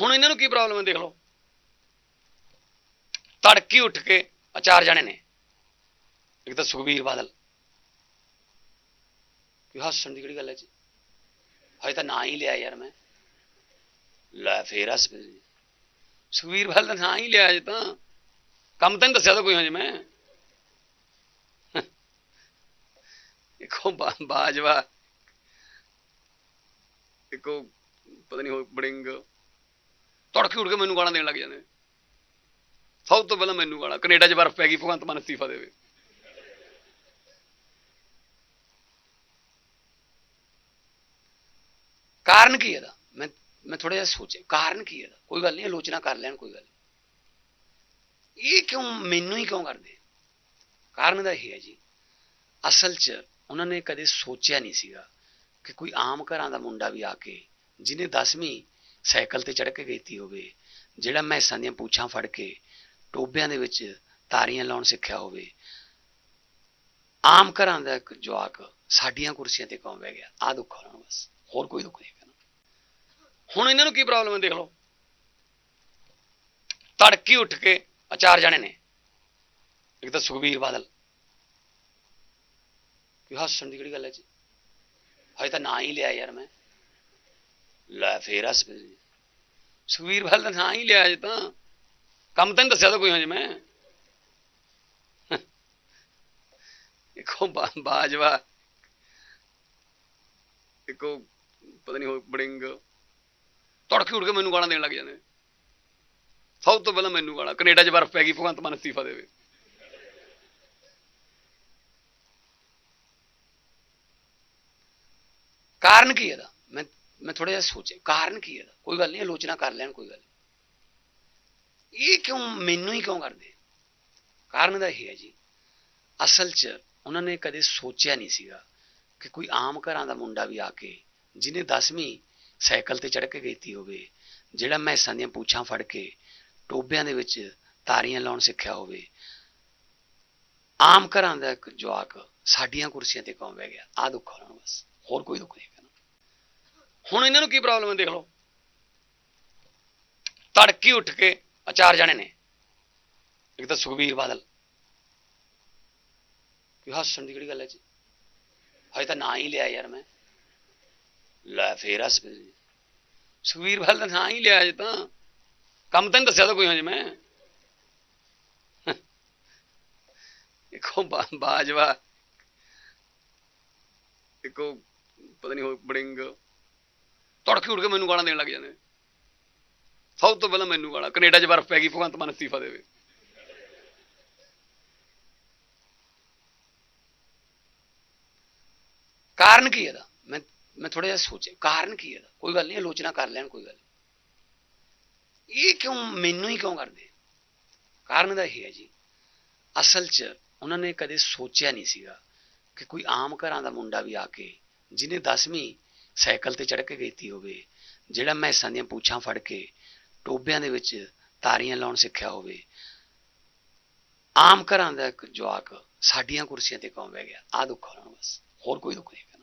ਹੁਣ ਇਹਨਾਂ ਨੂੰ ਕੀ ਪ੍ਰੋਬਲਮ ਹੈ ਦੇਖ ਲਓ। ਤੜਕੀ ਉੱਠ ਕੇ ਆਹ ਚਾਰ ਜਣੇ ਨੇ। ਇੱਕ ਤਾਂ ਸੁਖਬੀਰ ਬਾਦਲ। ਕਿ ਹੱਸਣ ਦੀ ਕਿਹੜੀ ਗੱਲ ਹੈ ਜੀ? ਹਜੇ ਤਾਂ ਨਾਂ ਹੀ ਲਿਆ ਯਾਰ ਮੈਂ। ਲੈ ਫੇਰ ਹੱਸ ਪਏ ਸੁਖਬੀਰ ਬਾਦਲ ਦਾ ਨਾਂ ਹੀ ਲਿਆ ਅਜੇ ਤਾਂ। ਕੰਮ ਤਾਂ ਨਹੀਂ ਦੱਸਿਆ ਤਾਂ ਕੋਈ ਹਜੇ ਮੈਂ। ਇੱਕੋ ਬਾਜਵਾ। ਇੱਕੋ ਪਤਾ ਨਹੀਂ ਹੋ ਬੜਿੰਗ। ਤੜਕੇ ਉੜ ਕੇ ਮੈਨੂੰ ਗਾਲਾਂ ਦੇਣ ਲੱਗ ਜਾਂਦੇ ਸਭ ਤੋਂ ਪਹਿਲਾਂ ਮੈਨੂੰ ਗਾਲਾਂ, ਕੈਨੇਡਾ 'ਚ ਬਰਫ਼ ਪੈ ਗਈ, ਭਗਵੰਤ ਮਾਨ ਅਸਤੀਫਾ ਦੇਵੇ। ਕਾਰਨ ਕੀ ਇਹਦਾ? ਮੈਂ ਮੈਂ ਥੋੜਾ ਜਿਹਾ ਸੋਚਿਆ, ਕਾਰਨ ਕੀ ਇਹਦਾ? ਕੋਈ ਗੱਲ ਨਹੀਂ, ਆਲੋਚਨਾ ਕਰ ਲੈਣ, ਕੋਈ ਗੱਲ ਇਹ ਕਿਉਂ, ਮੈਨੂੰ ਹੀ ਕਿਉਂ ਕਰਦੇ ਕਾਰਨ ਦਾ ਇਹ ਹੈ ਜੀ, ਅਸਲ 'ਚ ਉਹਨਾਂ ਨੇ ਕਦੇ ਸੋਚਿਆ ਨਹੀਂ ਸੀਗਾ ਕਿ ਕੋਈ ਆਮ ਘਰਾਂ ਦਾ ਮੁੰਡਾ ਵੀ ਆ ਕੇ, ਜਿਹਨੇ 10ਵੀਂ ਸਾਈਕਲ ਤੇ ਚੜ੍ਹ ਕੇ ਗਈਤੀ ਹੋਵੇ, ਜਿਹੜਾ ਮੈਸਾਂ ਦੀਆਂ ਪੂਛਾਂ ਫੜ ਕੇ ਟੋਬਿਆਂ ਦੇ ਵਿੱਚ ਤਾਰੀਆਂ ਲਾਉਣ ਸਿੱਖਿਆ ਹੋਵੇ, ਆਮ ਘਰਾਂ ਦਾ ਇੱਕ ਜਵਾਕ ਸਾਡੀਆਂ ਕੁਰਸੀਆਂ ਤੇ ਕੌਮ ਬਹਿ ਗਿਆ ਆ ਦੁੱਖ ਹੋਣਾ ਬਸ, ਹੋਰ ਕੋਈ ਦੁੱਖ ਨਹੀਂ ਹੁਣ ਇਹਨਾਂ ਨੂੰ ਕੀ ਪ੍ਰੋਬਲਮ ਹੈ ਦੇਖ ਲਓ। ਤੜਕੀ ਉੱਠ ਕੇ ਆਹ ਚਾਰ ਜਣੇ ਨੇ, ਇੱਕ ਤਾਂ ਸੁਖਬੀਰ ਬਾਦਲ। ਕਿ ਹੱਸਣ ਦੀ ਕਿਹੜੀ ਗੱਲ ਹੈ ਜੀ? ਹਜੇ ਤਾਂ ਨਾਂ ਹੀ ਲਿਆ ਯਾਰ ਮੈਂ। ਲੈ ਫੇਰ ਹੱਸ ਪਏ ਜੀ। ਸੁਖਬੀਰ ਬਾਦਲ ਦਾ ਨਾਂ ਹੀ ਲਿਆ ਅਜੇ ਤਾਂ। ਕੰਮ ਤਾਂ ਨਹੀਂ ਦੱਸਿਆ ਤਾਂ ਕੋਈ ਹਜੇ ਮੈਂ। ਇੱਕੋ ਬਾਜਵਾ। ਇੱਕੋ ਪਤਾ ਨਹੀਂ ਹੋ ਬੜਿੰਗ। ਤੜਕੇ ਉੱਠ ਕੇ ਮੈਨੂੰ ਗਾਲਾਂ ਦੇਣ ਲੱਗ ਜਾਂਦੇ ਸਭ ਤੋਂ ਪਹਿਲਾਂ ਮੈਨੂੰ ਗਾਲਾਂ। ਕੈਨੇਡਾ 'ਚ ਬਰਫ਼ ਪੈ ਗਈ, ਭਗਵੰਤ ਮਾਨ ਅਸਤੀਫਾ ਦੇਵੇ। ਕਾਰਨ ਕੀ ਇਹਦਾ? ਮੈਂ ਮੈਂ ਥੋੜਾ ਜਿਹਾ ਸੋਚਿਆ, ਕਾਰਨ ਕੀ ਹੈ ਕੋਈ ਗੱਲ ਨਹੀਂ, ਆਲੋਚਨਾ ਕਰ ਲੈਣ, ਕੋਈ ਗੱਲ ਨਹੀਂ। ਇਹ ਕਿਉਂ, ਮੈਨੂੰ ਹੀ ਕਿਉਂ ਕਰਦੇ? ਕਾਰਨ ਦਾ ਇਹ ਹੈ ਜੀ, ਅਸਲ 'ਚ ਉਹਨਾਂ ਨੇ ਕਦੇ ਸੋਚਿਆ ਨਹੀਂ ਸੀਗਾ ਕਿ ਕੋਈ ਆਮ ਘਰਾਂ ਦਾ ਮੁੰਡਾ ਵੀ ਆ ਕੇ, ਜਿਹਨੇ 10ਵੀਂ ਸਾਈਕਲ ਤੇ ਚੜ੍ਹ ਕੇ ਗਈਤੀ ਹੋਵੇ, ਜਿਹੜਾ ਮੈਸਾਂ ਦੀਆਂ ਪੂਛਾਂ ਫੜ ਕੇ ਟੋਬਿਆਂ ਦੇ ਵਿੱਚ ਤਾਰੀਆਂ ਲਾਉਣ ਸਿੱਖਿਆ ਹੋਵੇ, ਆਮ ਘਰਾਂ ਦਾ ਇੱਕ ਜਵਾਕ ਸਾਡੀਆਂ ਕੁਰਸੀਆਂ ਤੇ ਕਿਉਂ ਬਹਿ ਗਿਆ ਆ ਦੁੱਖ ਉਹਨਾਂ ਬਸ, ਹੋਰ ਕੋਈ ਦੁੱਖ ਨਹੀਂ। ਹੁਣ ਇਹਨਾਂ ਨੂੰ ਕੀ ਪ੍ਰੋਬਲਮ ਹੈ ਦੇਖ ਲਓ। ਤੜਕੀ ਉੱਠ ਕੇ ਆਹ ਚਾਰ ਜਣੇ ਨੇ। ਇੱਕ ਤਾਂ ਸੁਖਬੀਰ ਬਾਦਲ। ਕਿ ਹੱਸਣ ਦੀ ਕਿਹੜੀ ਗੱਲ ਹੈ ਜੀ? ਹਜੇ ਤਾਂ ਨਾਂ ਹੀ ਲਿਆ ਯਾਰ ਮੈਂ। ਲੈ ਫੇਰ ਹੱਸ ਪਏ ਸੁਖਬੀਰ ਬਾਦਲ ਦਾ ਨਾਂ ਹੀ ਲਿਆ ਅਜੇ ਤਾਂ। ਕੰਮ ਤਾਂ ਨਹੀਂ ਦੱਸਿਆ ਤਾਂ ਕੋਈ ਹਜੇ ਮੈਂ। ਇੱਕੋ ਬਾਜਵਾ। ਇੱਕੋ ਪਤਾ ਨਹੀਂ ਹੋ ਬੜਿੰਗ। ਤੜਕੇ ਉੱਠ ਕੇ ਮੈਨੂੰ ਗਾਲਾਂ ਦੇਣ ਲੱਗ ਜਾਂਦੇ ਸਭ ਤੋਂ ਪਹਿਲਾਂ ਮੈਨੂੰ ਗਾਲਾਂ, ਕੈਨੇਡਾ 'ਚ ਬਰਫ਼ ਪੈ ਗਈ, ਭਗਵੰਤ ਮਾਨ ਅਸਤੀਫਾ ਦੇਵੇ। ਕਾਰਨ ਕੀ ਇਹਦਾ? ਮੈਂ ਮੈਂ ਥੋੜਾ ਜਿਹਾ ਸੋਚਿਆ, ਕਾਰਨ ਕੀ ਇਹਦਾ? ਕੋਈ ਗੱਲ ਨਹੀਂ, ਆਲੋਚਨਾ ਕਰ ਲੈਣ, ਕੋਈ ਗੱਲ ਨਹੀਂ। ਇਹ ਕਿਉਂ, ਮੈਨੂੰ ਹੀ ਕਿਉਂ ਕਰਦੇ? ਕਾਰਨ ਦਾ ਇਹ ਹੈ ਜੀ, ਅਸਲ 'ਚ ਉਹਨਾਂ ਨੇ ਕਦੇ ਸੋਚਿਆ ਨਹੀਂ ਸੀਗਾ ਕਿ ਕੋਈ ਆਮ ਘਰਾਂ ਦਾ ਮੁੰਡਾ ਵੀ ਆ ਕੇ, ਜਿਹਨੇ 10ਵੀਂ ਸਾਈਕਲ ਤੇ ਚੜ੍ਹ ਕੇ ਗਈਤੀ ਹੋਵੇ, ਜਿਹੜਾ ਮੈਂ ਮੈਸਾਂ ਦੀਆਂ ਪੂਛਾਂ ਫੜ ਕੇ ਟੋਬਿਆਂ ਦੇ ਵਿੱਚ ਤਾਰੀਆਂ ਲਾਉਣ ਸਿੱਖਿਆ ਹੋਵੇ, ਆਮ ਘਰਾਂ ਦਾ ਇੱਕ ਜਵਾਕ ਸਾਡੀਆਂ ਕੁਰਸੀਆਂ ਤੇ ਕਿਉਂ ਬਹਿ ਗਿਆ ਆ ਦੁੱਖ ਹੋਣਾ ਬਸ, ਹੋਰ ਕੋਈ ਦੁੱਖ ਨਹੀਂ ਹੈਗਾ